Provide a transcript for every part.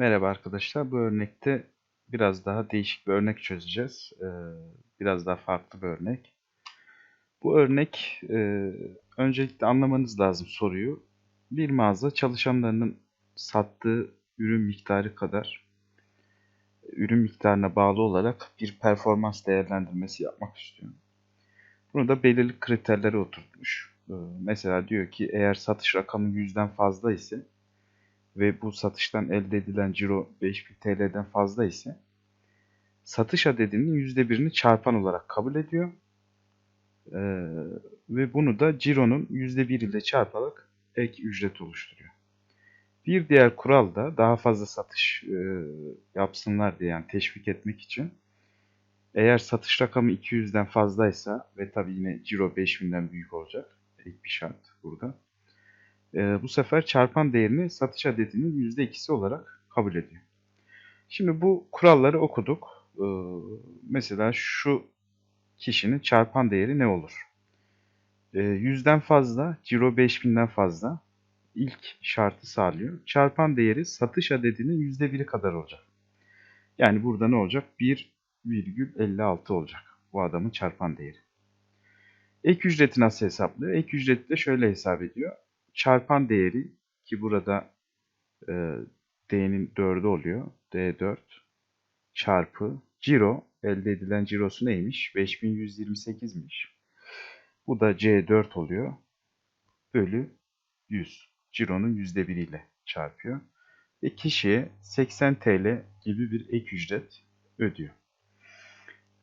Merhaba arkadaşlar. Bu örnekte biraz daha değişik bir örnek çözeceğiz. Ee, biraz daha farklı bir örnek. Bu örnek e, öncelikle anlamanız lazım soruyu. Bir mağaza çalışanlarının sattığı ürün miktarı kadar ürün miktarına bağlı olarak bir performans değerlendirmesi yapmak istiyor. Bunu da belirli kriterlere oturtmuş. Ee, mesela diyor ki eğer satış rakamı 100'den fazla ise ve bu satıştan elde edilen ciro 5000 TL'den fazla ise satış adedinin %1'ini çarpan olarak kabul ediyor. Ee, ve bunu da cironun %1 ile çarparak ek ücret oluşturuyor. Bir diğer kural da daha fazla satış e, yapsınlar diye yani teşvik etmek için eğer satış rakamı 200'den fazlaysa ve tabi yine ciro 5000'den büyük olacak. ilk bir şart burada e, bu sefer çarpan değerini satış adetinin %2'si olarak kabul ediyor. Şimdi bu kuralları okuduk. E, mesela şu kişinin çarpan değeri ne olur? E, 100'den fazla, ciro 5000'den fazla ilk şartı sağlıyor. Çarpan değeri satış adedinin %1'i kadar olacak. Yani burada ne olacak? 1,56 olacak bu adamın çarpan değeri. Ek ücreti nasıl hesaplıyor? Ek ücreti de şöyle hesap ediyor çarpan değeri ki burada e, D'nin 4'ü oluyor. D4 çarpı ciro elde edilen cirosu neymiş? 5128'miş. Bu da C4 oluyor. Bölü 100. Cironun %1 ile çarpıyor. Ve kişiye 80 TL gibi bir ek ücret ödüyor.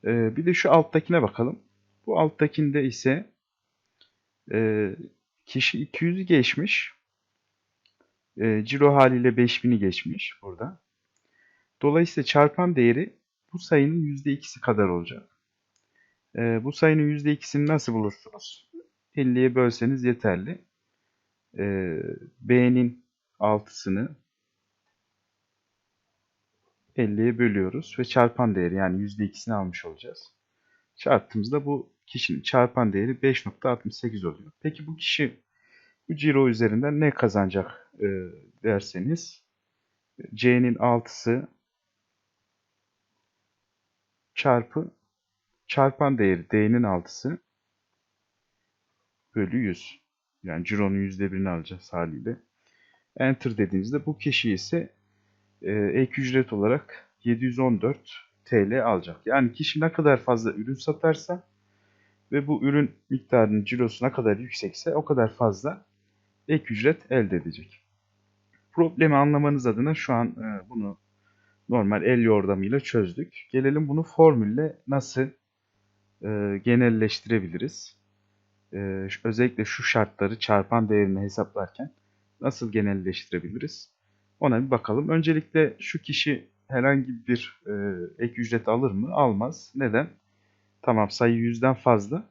Ee, bir de şu alttakine bakalım. Bu alttakinde ise e, Kişi 200'ü geçmiş. E, ciro haliyle 5000'i geçmiş burada. Dolayısıyla çarpan değeri bu sayının %2'si kadar olacak. E, bu sayının %2'sini nasıl bulursunuz? 50'ye bölseniz yeterli. E, B'nin 6'sını 50'ye bölüyoruz ve çarpan değeri yani %2'sini almış olacağız. Çarptığımızda bu kişinin çarpan değeri 5.68 oluyor. Peki bu kişi bu ciro üzerinden ne kazanacak e, derseniz C'nin 6'sı çarpı çarpan değeri D'nin 6'sı bölü 100. Yani cironun %1'ini alacağız haliyle. Enter dediğinizde bu kişi ise e, ek ücret olarak 714 TL alacak. Yani kişi ne kadar fazla ürün satarsa ve bu ürün miktarının cirosu ne kadar yüksekse o kadar fazla ek ücret elde edecek. Problemi anlamanız adına şu an e, bunu normal el yordamıyla çözdük. Gelelim bunu formülle nasıl e, genelleştirebiliriz? E, özellikle şu şartları çarpan değerini hesaplarken nasıl genelleştirebiliriz? Ona bir bakalım. Öncelikle şu kişi herhangi bir ek ücret alır mı? Almaz. Neden? Tamam sayı 100'den fazla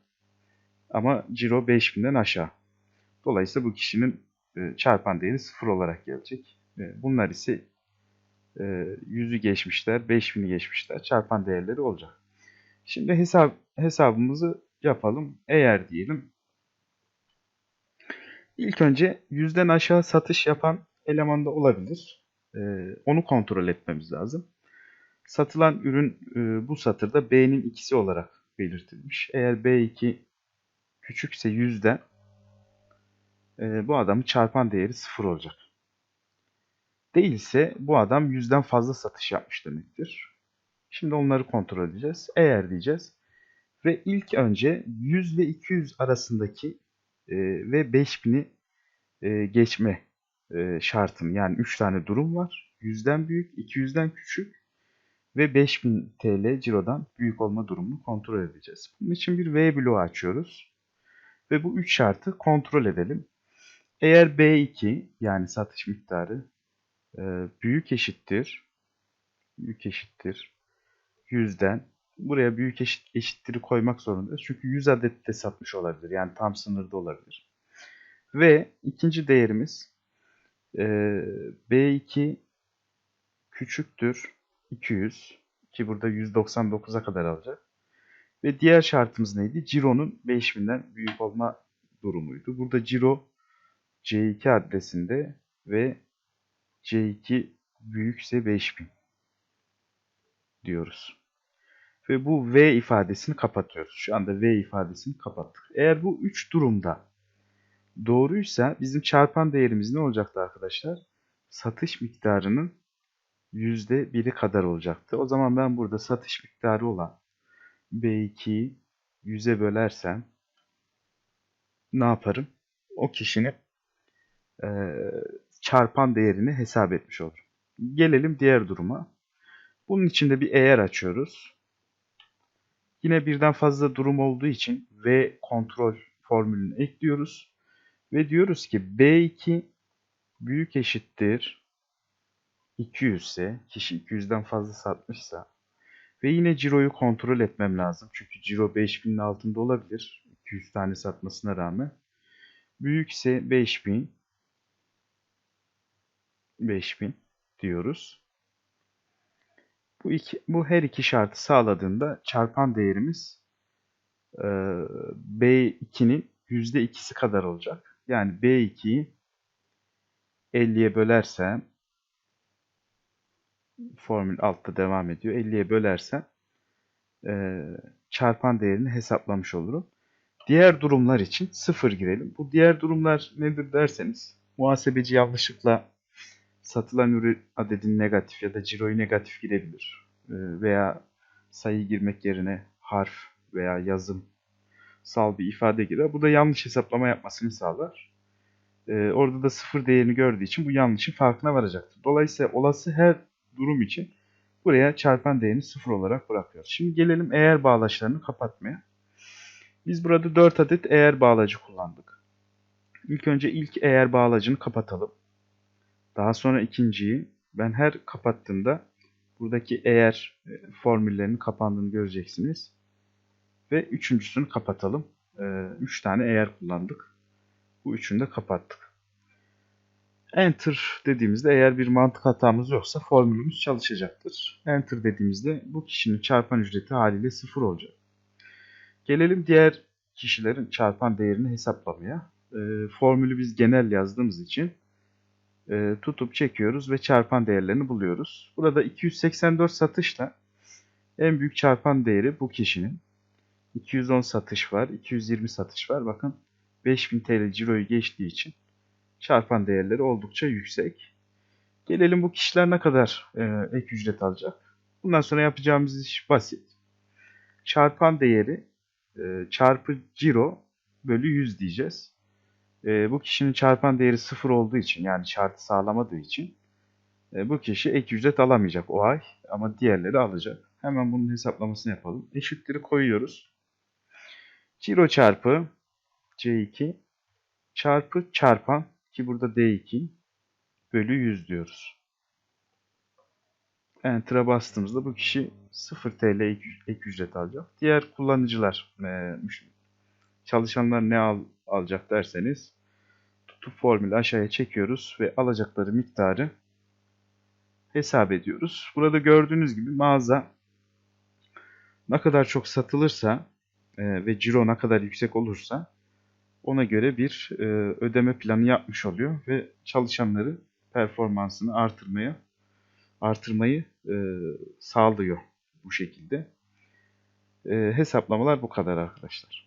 ama ciro 5000'den aşağı. Dolayısıyla bu kişinin e, çarpan değeri 0 olarak gelecek. E, bunlar ise e, 100'ü geçmişler, 5000'i geçmişler. Çarpan değerleri olacak. Şimdi hesap hesabımızı yapalım. Eğer diyelim ilk önce 100'den aşağı satış yapan eleman da olabilir. E, onu kontrol etmemiz lazım. Satılan ürün e, bu satırda B'nin ikisi olarak belirtilmiş. Eğer B2 küçükse 100'den e, bu adamın çarpan değeri 0 olacak. Değilse bu adam 100'den fazla satış yapmış demektir. Şimdi onları kontrol edeceğiz. Eğer diyeceğiz ve ilk önce 100 ve 200 arasındaki e, ve 5000'i e, geçme e, şartım yani 3 tane durum var. 100'den büyük, 200'den küçük ve 5000 TL cirodan büyük olma durumunu kontrol edeceğiz. Bunun için bir V bloğu açıyoruz. Ve bu 3 şartı kontrol edelim. Eğer B2 yani satış miktarı e, büyük eşittir büyük eşittir 100'den buraya büyük eşit, eşittir'i koymak zorundayız. Çünkü 100 adet de satmış olabilir. Yani tam sınırda olabilir. Ve ikinci değerimiz e, B2 küçüktür 200 ki burada 199'a kadar alacak. Ve diğer şartımız neydi? Ciro'nun 5000'den büyük olma durumuydu. Burada Ciro C2 adresinde ve C2 büyükse 5000 diyoruz. Ve bu V ifadesini kapatıyoruz. Şu anda V ifadesini kapattık. Eğer bu 3 durumda doğruysa bizim çarpan değerimiz ne olacaktı arkadaşlar? Satış miktarının %1'i kadar olacaktı. O zaman ben burada satış miktarı olan B2'yi 100'e bölersem ne yaparım? O kişinin e, çarpan değerini hesap etmiş olurum. Gelelim diğer duruma. Bunun içinde bir eğer açıyoruz. Yine birden fazla durum olduğu için V kontrol formülünü ekliyoruz. Ve diyoruz ki B2 büyük eşittir 200 ise, kişi 200'den fazla satmışsa ve yine ciroyu kontrol etmem lazım. Çünkü ciro 5000'in altında olabilir. 200 tane satmasına rağmen. Büyükse 5000 5000 diyoruz. Bu, iki, bu her iki şartı sağladığında çarpan değerimiz e, B2'nin %2'si kadar olacak. Yani B2'yi 50'ye bölersem formül altta devam ediyor. 50'ye bölersem e, çarpan değerini hesaplamış olurum. Diğer durumlar için 0 girelim. Bu diğer durumlar nedir derseniz muhasebeci yanlışlıkla satılan ürün adedin negatif ya da ciroyu negatif girebilir. E, veya sayı girmek yerine harf veya yazım sal bir ifade girer. Bu da yanlış hesaplama yapmasını sağlar. Ee, orada da sıfır değerini gördüğü için bu yanlışın farkına varacaktır. Dolayısıyla olası her durum için buraya çarpan değerini sıfır olarak bırakıyoruz. Şimdi gelelim eğer bağlaçlarını kapatmaya. Biz burada 4 adet eğer bağlacı kullandık. İlk önce ilk eğer bağlacını kapatalım. Daha sonra ikinciyi ben her kapattığımda buradaki eğer e, formüllerinin kapandığını göreceksiniz. Ve üçüncüsünü kapatalım. 3 ee, tane eğer kullandık. Bu üçünü de kapattık. Enter dediğimizde eğer bir mantık hatamız yoksa formülümüz çalışacaktır. Enter dediğimizde bu kişinin çarpan ücreti haliyle sıfır olacak. Gelelim diğer kişilerin çarpan değerini hesaplamaya. E, formülü biz genel yazdığımız için e, tutup çekiyoruz ve çarpan değerlerini buluyoruz. Burada 284 satışla en büyük çarpan değeri bu kişinin. 210 satış var, 220 satış var. Bakın 5000 TL ciroyu geçtiği için çarpan değerleri oldukça yüksek. Gelelim bu kişiler ne kadar e, ek ücret alacak. Bundan sonra yapacağımız iş basit. Çarpan değeri e, çarpı ciro bölü 100 diyeceğiz. E, bu kişinin çarpan değeri 0 olduğu için yani şartı sağlamadığı için e, bu kişi ek ücret alamayacak o ay ama diğerleri alacak. Hemen bunun hesaplamasını yapalım. Eşitleri koyuyoruz. Ciro çarpı C2 çarpı çarpan ki burada D2 bölü 100 diyoruz. Enter'a bastığımızda bu kişi 0 TL ek ücret alacak. Diğer kullanıcılar, e, çalışanlar ne al, alacak derseniz tutup formülü aşağıya çekiyoruz ve alacakları miktarı hesap ediyoruz. Burada gördüğünüz gibi mağaza ne kadar çok satılırsa e, ve ciro ne kadar yüksek olursa ona göre bir e, ödeme planı yapmış oluyor ve çalışanları performansını artırmaya artırmayı e, sağlıyor bu şekilde. E, hesaplamalar bu kadar arkadaşlar.